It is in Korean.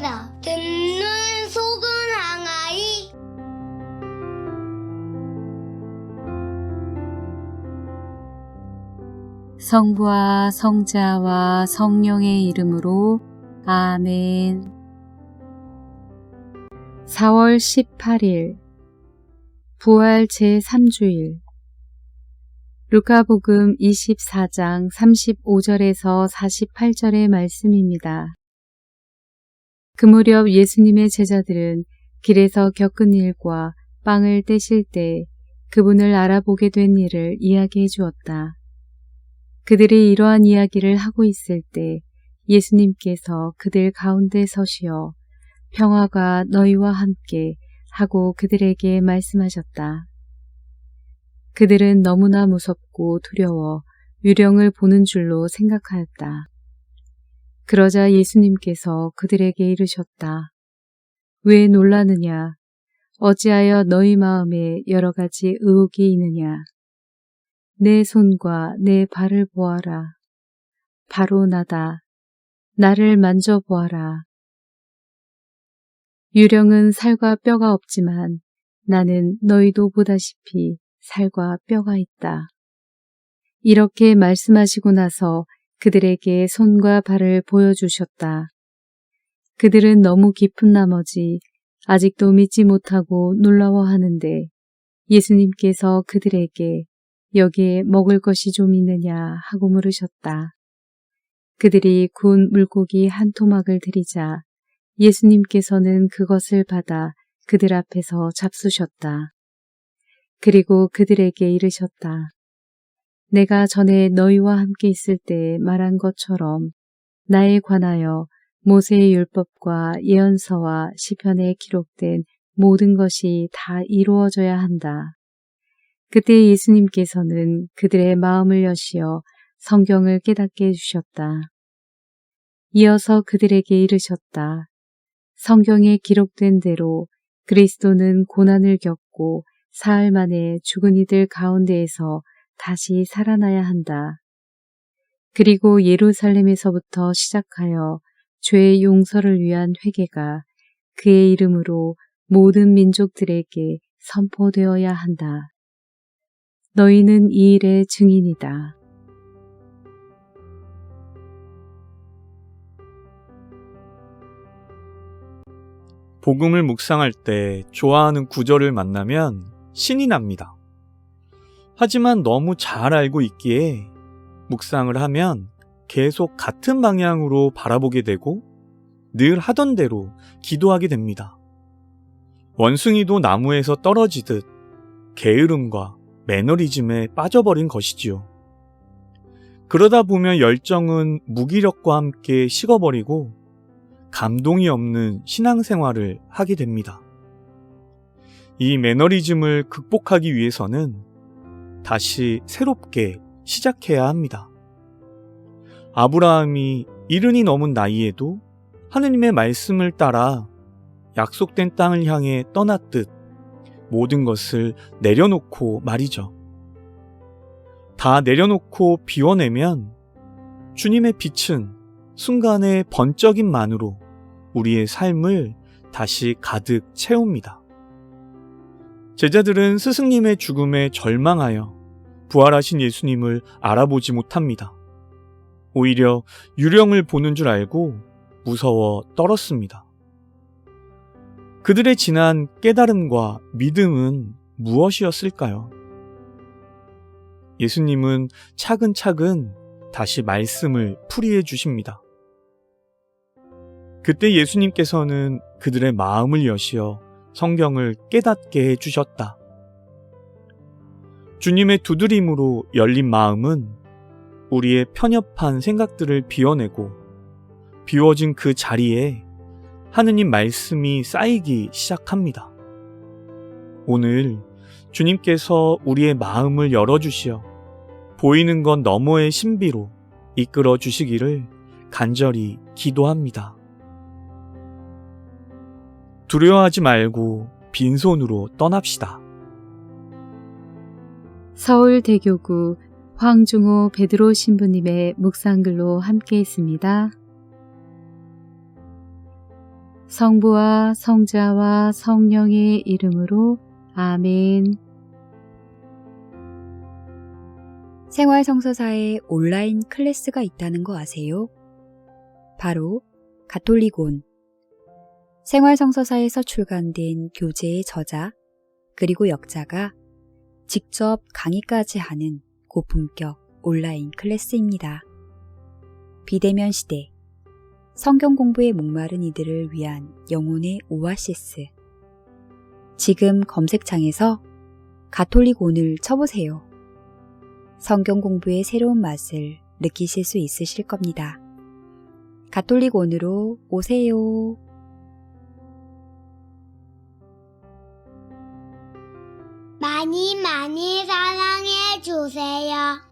시작합니다. 듣는 속은 항아리. 성부와 성자와 성령의 이름으로 아멘. 4월 18일 부활 제3주일 루카복음 24장 35절에서 48절의 말씀입니다. 그 무렵 예수님의 제자들은 길에서 겪은 일과 빵을 떼실 때 그분을 알아보게 된 일을 이야기해 주었다. 그들이 이러한 이야기를 하고 있을 때 예수님께서 그들 가운데 서시어 평화가 너희와 함께 하고 그들에게 말씀하셨다. 그들은 너무나 무섭고 두려워 유령을 보는 줄로 생각하였다. 그러자 예수님께서 그들에게 이르셨다. 왜 놀라느냐? 어찌하여 너희 마음에 여러 가지 의혹이 있느냐? 내 손과 내 발을 보아라. 바로 나다. 나를 만져보아라. 유령은 살과 뼈가 없지만 나는 너희도 보다시피 살과 뼈가 있다. 이렇게 말씀하시고 나서 그들에게 손과 발을 보여주셨다. 그들은 너무 깊은 나머지 아직도 믿지 못하고 놀라워하는데 예수님께서 그들에게 여기에 먹을 것이 좀 있느냐 하고 물으셨다. 그들이 구운 물고기 한 토막을 드리자 예수님께서는 그것을 받아 그들 앞에서 잡수셨다. 그리고 그들에게 이르셨다. 내가 전에 너희와 함께 있을 때 말한 것처럼 나에 관하여 모세의 율법과 예언서와 시편에 기록된 모든 것이 다 이루어져야 한다. 그때 예수님께서는 그들의 마음을 여시어 성경을 깨닫게 해주셨다. 이어서 그들에게 이르셨다. 성경에 기록된 대로 그리스도는 고난을 겪고 사흘 만에 죽은 이들 가운데에서 다시 살아나야 한다. 그리고 예루살렘에서부터 시작하여 죄의 용서를 위한 회개가 그의 이름으로 모든 민족들에게 선포되어야 한다. 너희는 이 일의 증인이다. 복음을 묵상할 때 좋아하는 구절을 만나면 신이 납니다. 하지만 너무 잘 알고 있기에 묵상을 하면 계속 같은 방향으로 바라보게 되고 늘 하던 대로 기도하게 됩니다. 원숭이도 나무에서 떨어지듯 게으름과 매너리즘에 빠져버린 것이지요. 그러다 보면 열정은 무기력과 함께 식어버리고 감동이 없는 신앙생활을 하게 됩니다. 이 매너리즘을 극복하기 위해서는 다시 새롭게 시작해야 합니다. 아브라함이 이른이 넘은 나이에도 하느님의 말씀을 따라 약속된 땅을 향해 떠났듯 모든 것을 내려놓고 말이죠. 다 내려놓고 비워내면 주님의 빛은 순간의 번쩍임만으로 우리의 삶을 다시 가득 채웁니다. 제자들은 스승님의 죽음에 절망하여 부활하신 예수님을 알아보지 못합니다. 오히려 유령을 보는 줄 알고 무서워 떨었습니다. 그들의 지난 깨달음과 믿음은 무엇이었을까요? 예수님은 차근차근 다시 말씀을 풀이해 주십니다. 그때 예수님께서는 그들의 마음을 여시어 성경을 깨닫게 해 주셨다. 주님의 두드림으로 열린 마음은 우리의 편협한 생각들을 비워내고 비워진 그 자리에 하느님 말씀이 쌓이기 시작합니다. 오늘 주님께서 우리의 마음을 열어주시어 보이는 건 너머의 신비로 이끌어 주시기를 간절히 기도합니다. 두려워하지 말고 빈손으로 떠납시다. 서울대교구 황중호 베드로 신부님의 묵상글로 함께 했습니다. 성부와 성자와 성령의 이름으로 아멘. 생활성서사에 온라인 클래스가 있다는 거 아세요? 바로 가톨릭온. 생활성서사에서 출간된 교재의 저자, 그리고 역자가 직접 강의까지 하는 고품격 온라인 클래스입니다. 비대면 시대, 성경 공부에 목마른 이들을 위한 영혼의 오아시스. 지금 검색창에서 가톨릭온을 쳐보세요. 성경 공부의 새로운 맛을 느끼실 수 있으실 겁니다. 가톨릭 온으로 오세요. 많이 많이 사랑해 주세요.